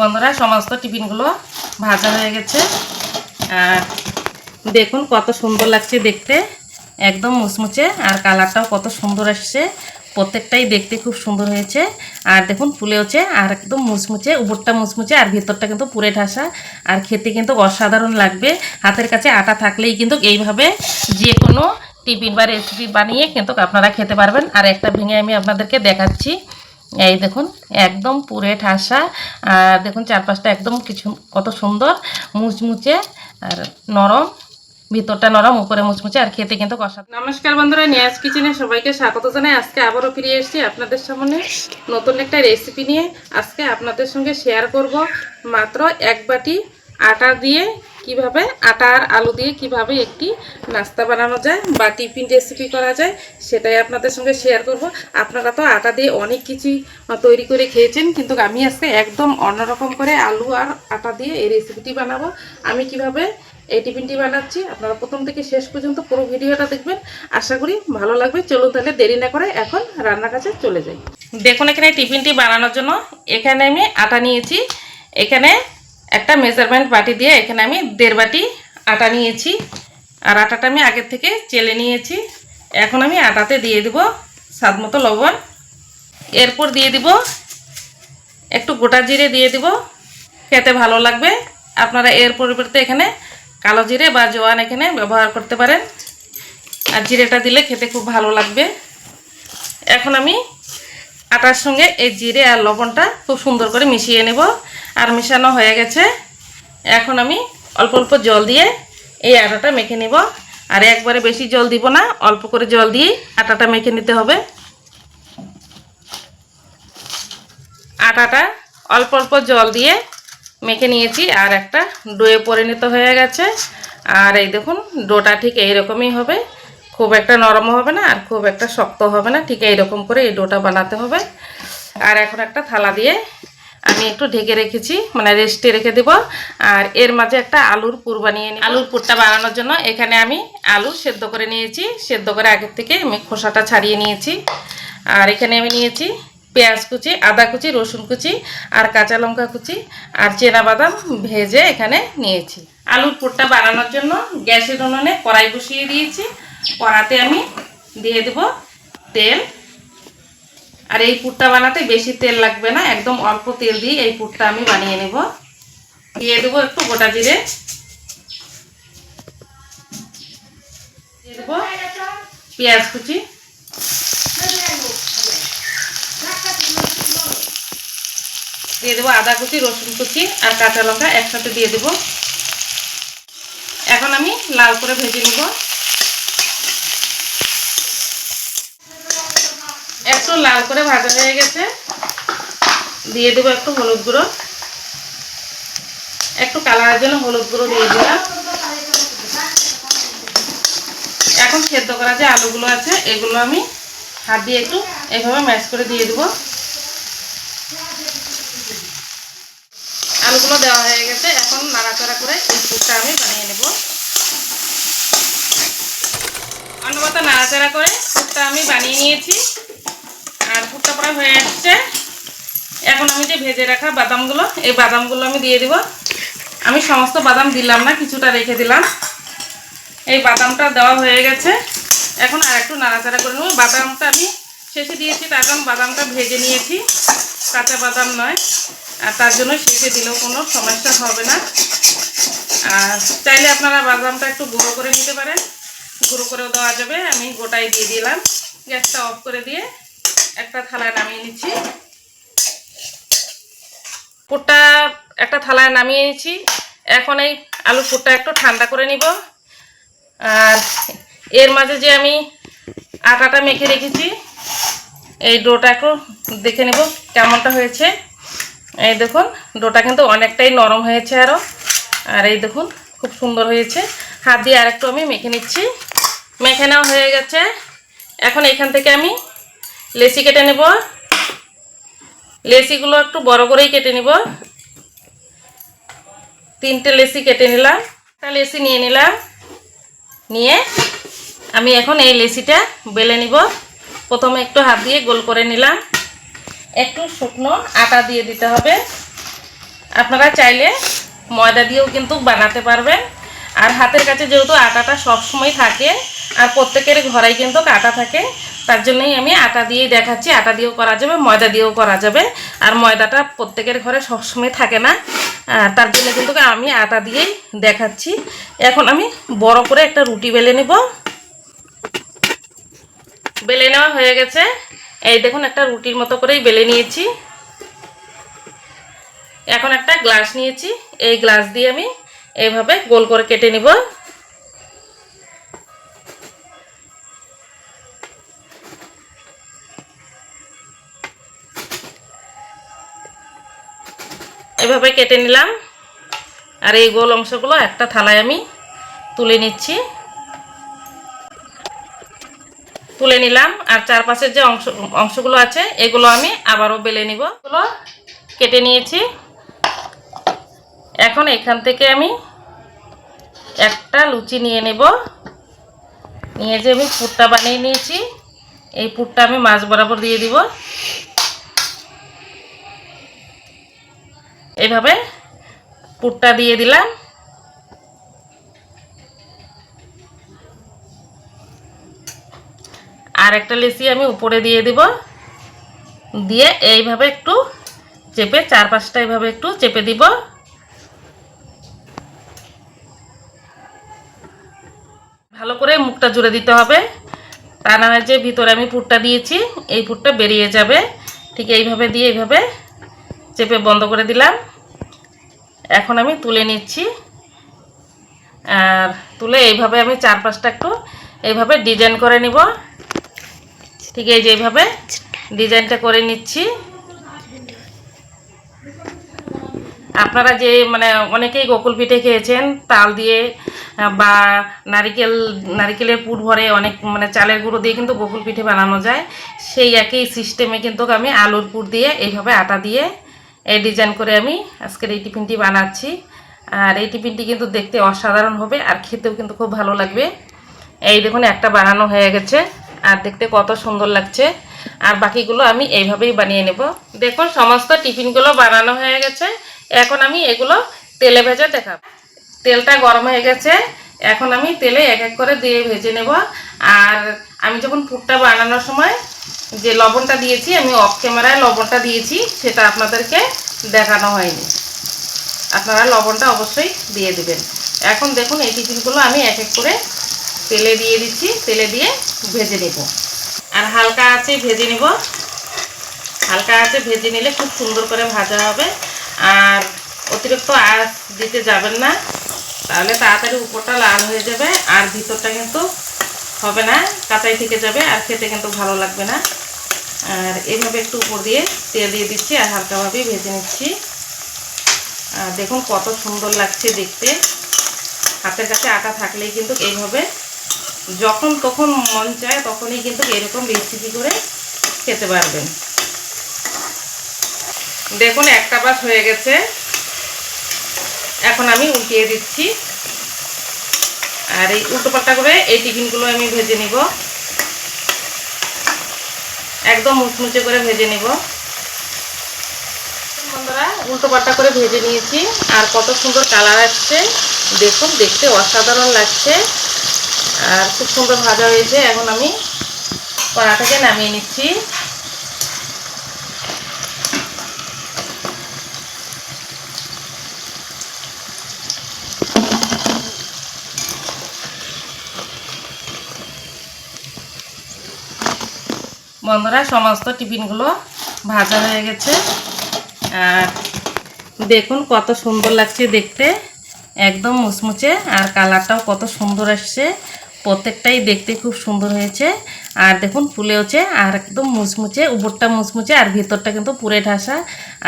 বন্ধুরা, সমস্ত টিফিনগুলো ভাজা হয়ে গেছে। আর দেখুন কত সুন্দর লাগছে দেখতে। একদম মুচমুচে, আর কালারটাও কত সুন্দর আসছে। প্রত্যেকটাই দেখতে খুব সুন্দর হয়েছে। আর দেখুন ফুলেওছে আর একদম মুচমুচে, উপরটা মুচমুচে, আর ভিতরটা কিন্তু পুরে ঠাসা। আর খেতে কিন্তু অসাধারণ লাগবে। হাতের কাছে আটা থাকলেই কিন্তু এইভাবে যে কোনো টিফিন বা রেসিপি বানিয়ে কিন্তু আপনারা খেতে পারবেন। আর একটা ভেঙে আমি আপনাদেরকে দেখাচ্ছি। এই দেখুন, একদম পুরে ঠাসা। আর দেখুন, চারপাশটা একদম কিছু, কত সুন্দর মুচমুচে আর নরম, ভিতরটা নরম, উপরে মুচমুচে, আর খেতে কিন্তু কষা নমস্কার বন্ধুরা, নিয়াজ কিচেনে সবাইকে স্বাগত জানাই। আজকে আবারও ফিরে এসেছি আপনাদের সামনে নতুন একটা রেসিপি নিয়ে। আজকে আপনাদের সঙ্গে শেয়ার করব মাত্র এক বাটি আটা দিয়ে কীভাবে আটা আর আলু দিয়ে কীভাবে একটি নাস্তা বানানো যায় বা টিফিন রেসিপি করা যায়, সেটাই আপনাদের সঙ্গে শেয়ার করব। আপনারা তো আটা দিয়ে অনেক কিছুই তৈরি করে খেয়েছেন, কিন্তু আমি আজকে একদম অন্যরকম করে আলু আর আটা দিয়ে এই রেসিপিটি বানাবো। আমি কীভাবে এই টিফিনটি বানাচ্ছি, আপনারা প্রথম থেকে শেষ পর্যন্ত পুরো ভিডিওটা দেখবেন। আশা করি ভালো লাগবে, চলুন তাহলে দেরি না করে এখন রান্নার কাছে চলে যাই। দেখুন এখানে টিফিনটি বানানোর জন্য এখানে আমি আটা নিয়েছি। এখানে একটা মেজারমেন্ট বাটি দিয়ে এখানে আমি দেড় বাটি আটা নিয়েছি। আর আটাটা আমি আগের থেকে চেলে নিয়েছি। এখন আমি আটাতে দিয়ে দিব স্বাদ মতো লবণ। এরপর দিয়ে দিব একটু গোটা জিরে দিয়ে দিব। খেতে ভালো লাগবে। আপনারা এর পরিবর্তে এখানে কালো জিরে বা জোয়ান এখানে ব্যবহার করতে পারেন। আর জিরেটা দিলে খেতে খুব ভালো লাগবে। এখন আমি আটার সঙ্গে এই জিরে আর লবণটা খুব সুন্দর করে মিশিয়ে নেব। আর মিশানো হয়ে গেছে। এখন আমি অল্প অল্প জল দিয়ে এই আটাটা মেখে নেব। আর একবারে বেশি জল দিব না, অল্প করে জল দিয়ে আটাটা মেখে নিতে হবে। আটাটা অল্প অল্প জল দিয়ে মেখে নিয়েছি, আর একটা ডোয়ে পরিণত হয়ে গেছে। আর এই দেখুন, ডোটা ঠিক এইরকমই হবে। খুব একটা নরম হবে না, আর খুব একটা শক্ত হবে না, ঠিক এইরকম করে এই ডোটা বানাতে হবে। আর এখন একটা থালা দিয়ে আমি একটু ঢেকে রেখেছি মানে রেস্টে রেখে দেব। আর এর মাঝে একটা আলুর পুর বানিয়ে নিই আলুর পুরটা বানানোর জন্য এখানে আমি আলু সেদ্ধ করে নিয়েছি। সেদ্ধ করে আগের থেকে আমি খোসাটা ছাড়িয়ে নিয়েছি। আর এখানে আমি নিয়েছি পেঁয়াজ কুচি, আদা কুচি, রসুন কুচি আর কাঁচা লঙ্কা কুচি আর চেনা বাদাম ভেজে এখানে নিয়েছি। আলুর পুরটা বানানোর জন্য গ্যাসের উনুনে কড়াই বসিয়ে দিয়েছি। কড়াতে আমি দিয়ে দেব তেল। আর এই পুরটা বানাতে বেশি তেল লাগবে না, একদম অল্প তেল দিয়ে এই পুরটা আমি বানিয়ে নেব। দিয়ে দেবো একটু গোটা জিরে। দিয়ে দেবো পেঁয়াজ কুচি। দিয়ে দেবো আদা কুচি, রসুন কুচি আর কাঁচা লঙ্কা একসাথে দিয়ে দেবো। এখন আমি লাল করে ভেজে নিব। একটু লাল করে ভাজা হয়ে গেছে। দিয়ে দেবো একটু হলুদ গুঁড়ো। একটু কালারের জন্য হলুদ গুঁড়ো দিয়ে দিলাম। এখন সেদ্ধ করা যে আলুগুলো আছে, এগুলো আমি হাত দিয়ে একটু এভাবে ম্যাশ করে দিয়ে দেবো। আলুগুলো দেওয়া হয়ে গেছে, এখন নাড়াচাড়া করে এই পুরটা আমি বানিয়ে নেব। অন্যমতো নাড়াচাড়া করে পুরটা আমি বানিয়ে নিয়েছি। আর পুরটা প্রায় হয়ে আসছে। এখন আমি যে ভেজে রাখা বাদামগুলো, এই বাদামগুলো আমি দিয়ে দিব। আমি সমস্ত বাদাম দিলাম না, কিছুটা রেখে দিলাম। এই বাদামটা দেওয়া হয়ে গেছে। এখন আর একটু নাড়াচাড়া করে নেব। বাদামটা আমি শেষে দিয়েছি, তার কারণ বাদামটা ভেজে নিয়েছি। কাঁচা বাদাম নয়। আর তার জন্য শেষে দিলেও কোনো সমস্যা হবে না। আর চাইলে আপনারা বাদামটা একটু গুঁড়ো করে নিতে পারেন। গুঁড়ো করেও দেওয়া যাবে। আমি গোটাই দিয়ে দিলাম। গ্যাসটা অফ করে দিয়ে একটা থালায় নামিয়ে নিচ্ছি। পুরটা একটা থালায় নামিয়ে নিচ্ছি। এখন এই আলু পুরটা একটু ঠান্ডা করে নিব। আর এর মাঝে যে আমি আটাটা মেখে রেখেছি, এই ডোটা একটু দেখে নেব কেমনটা হয়েছে। এই দেখুন, ডোটা কিন্তু অনেকটাই নরম হয়েছে আরও আর এই দেখুন, খুব সুন্দর হয়েছে। হাত দিয়ে আরেকটু আমি মেখে নিচ্ছি। মেখে নেওয়া হয়ে গেছে। এখন এখান থেকে আমি লেসি কেটে নেব। লেসিগুলো একটু বড় করেই কেটে নিব। তিনটে লেসি কেটে নিলাম। একটা লেসি নিয়ে নিলাম। নিয়ে আমি এখন এই লেসিটা বেলে নিব। প্রথমে একটু হাত দিয়ে গোল করে নিলাম। একটু শুকনো আটা দিয়ে দিতে হবে। আপনারা চাইলে ময়দা দিয়েও কিন্তু বানাতে পারবেন। আর হাতের কাছে যেহেতু আটাটা সবসময় থাকে, আর প্রত্যেকের ঘরেই কিন্তু আটা থাকে তার জন্যই আমি আটা দিয়েই দেখাচ্ছি। আটা দিয়েও করা যাবে, ময়দা দিয়েও করা যাবে। আর ময়দাটা প্রত্যেকের ঘরে সবসময় থাকে না। তার জন্য কিন্তু আমি আটা দিয়েই দেখাচ্ছি। এখন আমি বড় করে একটা রুটি বেলে নেব। বেলে নেওয়া হয়ে গেছে। এই দেখুন, একটা রুটির মতো করেই বেলে নিয়েছি। এখন একটা গ্লাস নিয়েছি। এই গ্লাস দিয়ে আমি এইভাবে গোল করে কেটে নিব। এভাবে কেটে নিলাম। আর এই গোল অংশগুলো একটা থালায় আমি তুলে নিচ্ছি। তুলে নিলাম। আর চারপাশের যে অংশ, অংশগুলো আছে, এগুলো আমি আবারও বেলে নিব। এগুলো কেটে নিয়েছি। এখন এখান থেকে আমি একটা লুচি নিয়ে নেব। নিয়ে যে আমি পুরটা বানিয়ে নিয়েছি, এই পুরটা আমি মাছ বরাবর দিয়ে দিব। এইভাবে পুরটা দিয়ে দিলাম। আর একটা লেচি আমি উপরে দিয়ে দিব। দিয়ে এইভাবে একটু চেপে চার পাঁচটা এইভাবে একটু চেপে দিব। ভালো করে মুখটা জুড়ে দিতে হবে। তা না যে ভিতরে আমি পুরটা দিয়েছি, এই পুরটা বেরিয়ে যাবে। ঠিক এইভাবে দিয়ে এইভাবে চেপে বন্ধ করে দিলাম। এখন আমি তুলে নিচ্ছি। আর তুলে এইভাবে আমি চার পাঁচটা একটু এইভাবে ডিজাইন করে নিব। ঠিক এই যে এইভাবে ডিজাইনটা করে নিচ্ছি। আপনারা যে মানে অনেকেই গোকুল পিঠে খেয়েছেন, তাল দিয়ে, বা নারিকেল, নারিকেলের পুর ভরে অনেক মানে চালের গুঁড়ো দিয়ে কিন্তু গোকুল পিঠে বানানো যায়। সেই একই সিস্টেমে কিন্তু আমি আলুর পুর দিয়ে এইভাবে আটা দিয়ে এই ডিজাইন করে আমি আজকের এই টিফিনটি বানাচ্ছি। আর এই টিফিনটি কিন্তু দেখতে অসাধারণ হবে আর খেতেও কিন্তু খুব ভালো লাগবে। এই দেখুন, একটা বানানো হয়ে গেছে আর দেখতে কত সুন্দর লাগছে। আর বাকিগুলো আমি এইভাবেই বানিয়ে নেব। দেখুন, সমস্ত টিফিনগুলো বানানো হয়ে গেছে। এখন আমি এগুলো তেলে ভেজে দেখাব। তেলটা গরম হয়ে গেছে। এখন আমি তেলে এক এক করে দিয়ে ভেজে নেব। আর আমি যখন পুরটা বানানোর সময় যে লবণটা দিয়েছি, আমি অফ ক্যামেরায় লবণটা দিয়েছি, সেটা আপনাদেরকে দেখানো হয়নি। আপনারা লবণটা অবশ্যই দিয়ে দিবেন। এখন দেখুন, এই টিফিনগুলো আমি এক এক করে তেলে দিয়ে দিচ্ছি, তেলে দিয়ে ভেজে নেব। আর হালকা আছে ভেজে নেব। হালকা আছে ভেজে নিলে খুব সুন্দর করে ভাজা হবে। আর অতিরিক্ত আঁচ দিতে যাবেন না। তাহলে তাড়াতাড়ি উপরটা লাল হয়ে যাবে, আর ভিতরটা কিন্তু হবে না, কাঁচাই থেকে যাবে, আর খেতে কিন্তু ভালো লাগবে না। আর এভাবে একটু উপর দিয়ে তেল দিয়ে দিচ্ছি আর হালকাভাবেই ভেজে নিচ্ছি। আর দেখুন কত সুন্দর লাগছে দেখতে। হাতের কাছে আটা থাকলেই কিন্তু এইভাবে যখন তখন মন চায় তখনই কিন্তু এরকম রেসিপি করে খেতে পারবেন। দেখুন একটা বাস হয়ে গেছে। এখন আমি উল্টিয়ে দিচ্ছি। আর এই উল্টো পাল্টা করে এই টিফিনগুলো আমি ভেজে নিব। একদম মুচমুচে করে ভেজে নিব। বন্ধুরা, উল্টো পাল্টা করে ভেজে নিয়েছি। আর কত সুন্দর কালার আসছে। দেখুন, দেখতে অসাধারণ লাগছে। আর খুব সুন্দর ভাজা হয়েছে। এখন আমি কড়া থেকে নামিয়ে নিচ্ছি। বন্ধুরা, সমস্ত টিফিনগুলো ভাজা হয়ে গেছে। আর দেখুন কত সুন্দর লাগছে দেখতে। একদম মুচমুচে, আর কালারটাও কত সুন্দর আসছে। প্রত্যেকটাই দেখতে খুব সুন্দর হয়েছে। আর দেখুন ফুলেওছে আর একদম মুচমুচে, উপরটা মুচমুচে, আর ভিতরটা কিন্তু পুরে ঢাসা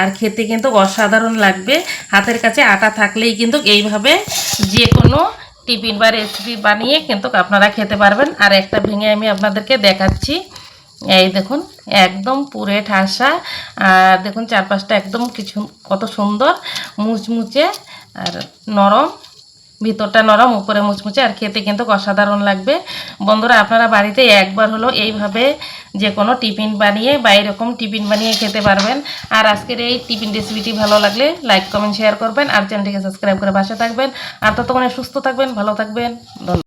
আর খেতে কিন্তু অসাধারণ লাগবে। হাতের কাছে আটা থাকলেই কিন্তু এইভাবে যে কোনো টিফিন বা রেসিপি বানিয়ে কিন্তু আপনারা খেতে পারবেন। আর একটা ভেঙে আমি আপনাদেরকে দেখাচ্ছি। এই দেখুন, একদম পুরে ঠাসা। আর দেখুন, চারপাশটা একদম কিছু, কত সুন্দর মুচমুচে আর নরম, ভিতরটা নরম, উপরে মুচমুচে। আর খেতে কিন্তু অসাধারণ লাগবে। বন্ধুরা, আপনারা বাড়িতে একবার হলো এইভাবে যে কোনো টিফিন বানিয়ে বা এরকম টিফিন বানিয়ে খেতে পারবেন। আর আজকের এই টিফিন রেসিপিটি ভালো লাগলে লাইক, কমেন্ট, শেয়ার করবেন। আর চ্যানেলটিকে সাবস্ক্রাইব করে পাশে থাকবেন। আর ততক্ষণে সুস্থ থাকবেন, ভালো থাকবেন। ধন্যবাদ।